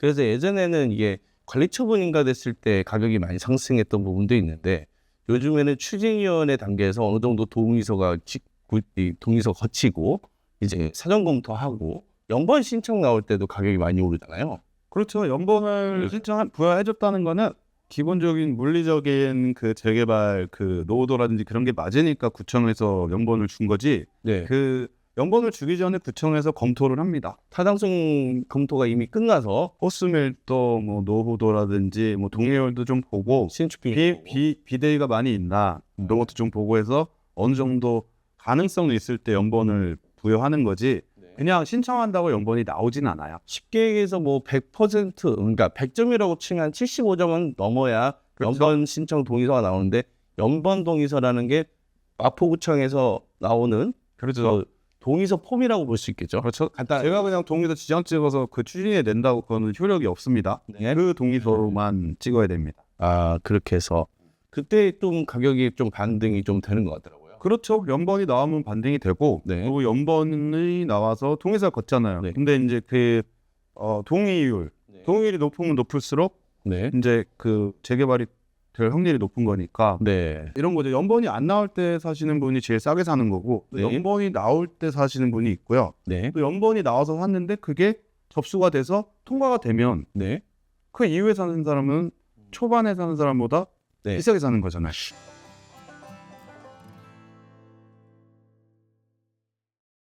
그래서 예전에는 이게 관리처분 인가 됐을 때 가격이 많이 상승했던 부분도 있는데 요즘에는 추진위원회 단계에서 어느 정도 동의서가 동의서 거치고 이제 사전 검토하고 연번 신청 나올 때도 가격이 많이 오르잖아요. 그렇죠. 연봉을 신청 부여해줬다는 거는 기본적인 물리적인 그 재개발 그 노후도라든지 그런 게 맞으니까 구청에서 연봉을 준 거지. 네. 그 연봉을 주기 전에 구청에서 검토를 합니다. 타당성 검토가 이미 끝나서 호스밀도 뭐 노후도라든지 뭐 동해열도 좀 보고 신축 비, 비 비, 비대위가 많이 있나 음. 이런 것도 좀 보고 해서 어느 정도 가능성이 있을 때 연봉을 부여하는 거지 그냥 신청한다고 연봉이 나오진 않아요. 쉽게 얘기해서 뭐 100% 그러니까 100점이라고 치면 75점은 넘어야 그렇죠. 연번 신청 동의서가 나오는데 연번 동의서라는 게 마포구청에서 나오는 그렇죠. 그 동의서 폼이라고 볼 수 있겠죠. 그렇죠. 간단 제가 그냥 동의서 지정 찍어서 그 추진해 낸다고 그거는 효력이 없습니다. 네. 그 동의서만 찍어야 됩니다. 아 그렇게 해서 그때 좀 가격이 좀 반등이 좀 되는 것 같더라고요. 그렇죠. 연번이 나오면 반등이 되고 네. 그리고 연번이 나와서 동의서 걷잖아요. 네. 근데 이제 그 어, 동의율, 네. 동의율이 높으면 높을수록 네. 이제 그 재개발이 될 확률이 높은 거니까 네. 이런 거죠. 연번이 안 나올 때 사시는 분이 제일 싸게 사는 거고 또 네. 연번이 나올 때 사시는 분이 있고요. 네. 또 연번이 나와서 샀는데 그게 접수가 돼서 통과가 되면 네. 그 이후에 사는 사람은 초반에 사는 사람보다 네. 비싸게 사는 거잖아요.